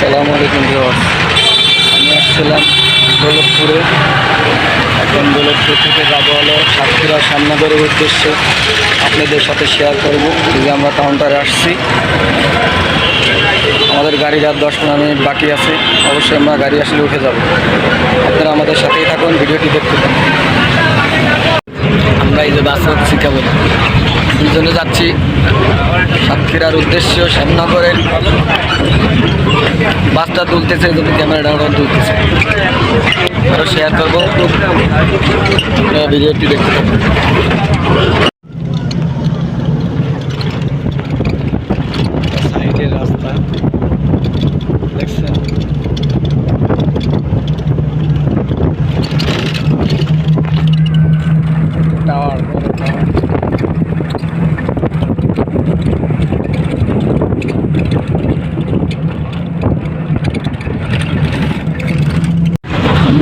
আসসালামু আলাইকুম ভিউয়ার্স। আমি আসছিলাম দৌলতপুরে। এখন দৌলতপুর থেকে যাব হলো সাতক্ষীরা সামনগরের উদ্দেশ্যে। আপনাদের সাথে শেয়ার করব। এই যে আমরা কাউন্টারে আসছি। আমাদের গাড়ির আর দশ পনেরো মিনিট বাকি আছে। অবশ্যই আমরা গাড়ি আসলে উঠে যাব। আপনারা আমাদের সাথেই থাকুন, ভিডিওটি দেখতে থাকুন। আমরা এই যে বাসে কেবল দুজনে যাচ্ছি। সাতক্ষীরার উদ্দেশ্য শ্যামনগরের। বাসটা তুলতেছে যদি ক্যামেরাটা ওরা তুলতেছে আরও শেয়ার করব। ভিডিওটি দেখতে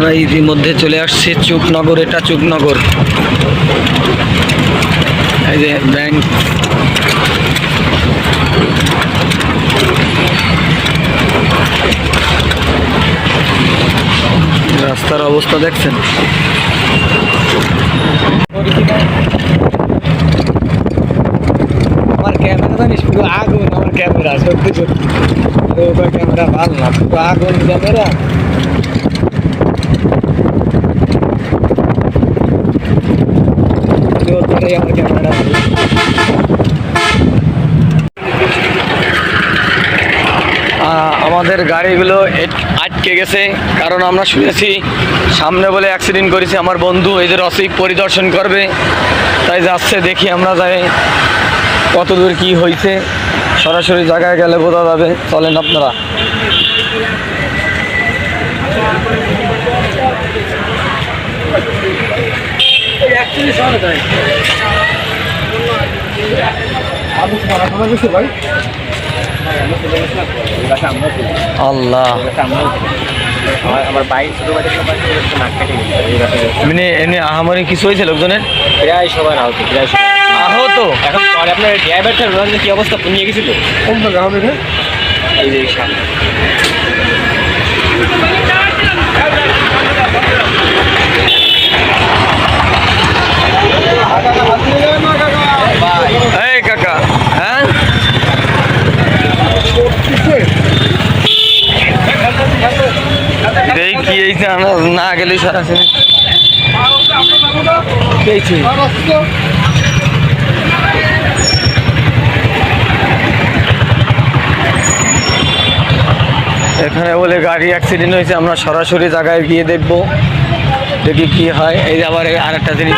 আমরা ইতিমধ্যে চলে আসছি চুকনগর, এটা চুকনগর। এই যে ব্যাংক। রাস্তার অবস্থা দেখছেন? আমার ক্যামেরা জানিস, পুরো আগুন, আমার ক্যামেরা, সত্যি সত্যি। ক্যামেরা ভালো না, পুরো আগুন ক্যামেরা। আমাদের গাড়িগুলো আটকে গেছে, কারণ আমরা শুনেছি, সামনে বলে অ্যাক্সিডেন্ট করেছি আমার বন্ধু, এই যে রসিক পরিদর্শন করবে, তাই যাচ্ছে, দেখি আমরা যাই, কত দূর কী হয়েছে, সরাসরি জায়গায় গেলে বোঝা যাবে, চলেন আপনারা। আল্লাহ। আমার বাইক ছোট বাড়ি নাক কেটে মানে এমনি আহামরি কিছু হয়েছে লোকজনের? প্রায় সবার আহত প্রায় সবার। আহত? এখন পরে আপনার ড্রাইভারটা রোনাল্ডো কি অবস্থা? নিয়ে গেছিল এই যে সামনে এই কাকা হ্যাঁ এই কি এই যে আমরা সরাসরি পেয়েছি এখানে বলে গাড়ি অ্যাক্সিডেন্ট হয়েছে, আমরা সরাসরি জায়গায় গিয়ে দেখব। দেখি কি হয়। এই আবার আর একটা জিনিস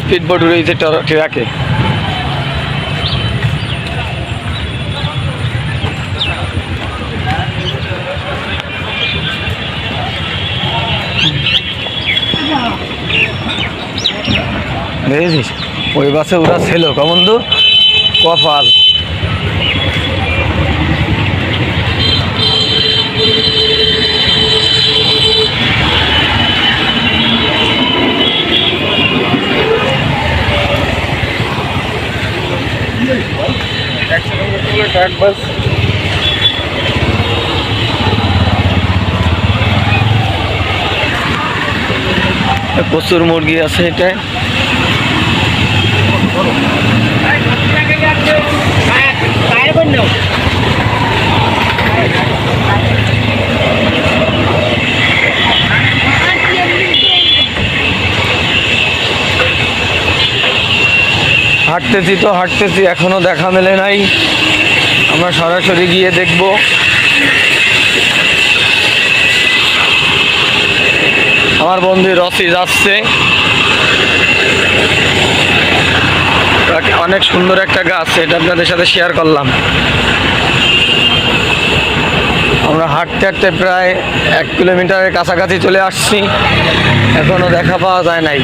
স্পিড বোর্ড রয়েছে ট্রাকে। দেখেছিস? ওই বাসে ওরা ছিল। কমন্দু কপাল। প্রচুর মুরগি আছে এটায় হাঁটতেছি তো হাঁটতেছি, এখনও দেখা মেলে নাই। আমরা সরাসরি গিয়ে দেখব। আমার বন্ধু রসি যাচ্ছে অনেক সুন্দর একটা গাছ, এটা আপনাদের সাথে শেয়ার করলাম। আমরা হাঁটতে হাঁটতে প্রায় এক কিলোমিটারের কাছাকাছি চলে আসছি। এখনও দেখা পাওয়া যায় নাই।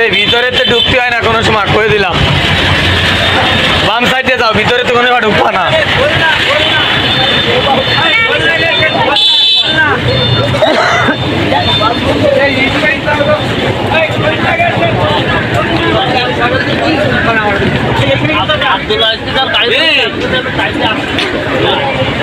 এই ভিতরে তো ঢুকতে হয় না কোনো সময় করে দিলাম। বাম সাইডে যাও ভিতরে তো কোনো সময় ঢুকবা না। তোর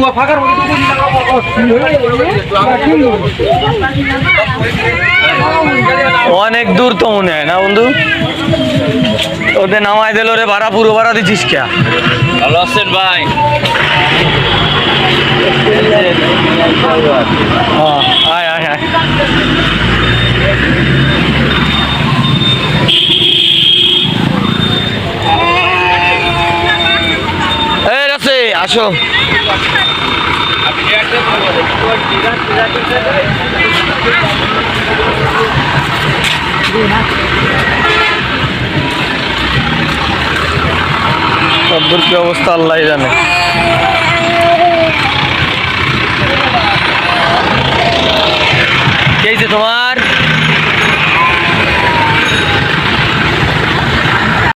মুয়া ফাঁকার অনেক দূর তো মনে হয় না বন্ধু? ওদের নামাই দিল রে ভাড়া পুরো ভাড়া দিচ্ছিস কে? ভালো আছেন ভাই? আয় আয় আয় এই রাসে আসো। সব্বর কি অবস্থা? আল্লাহ জানে। কে তোমার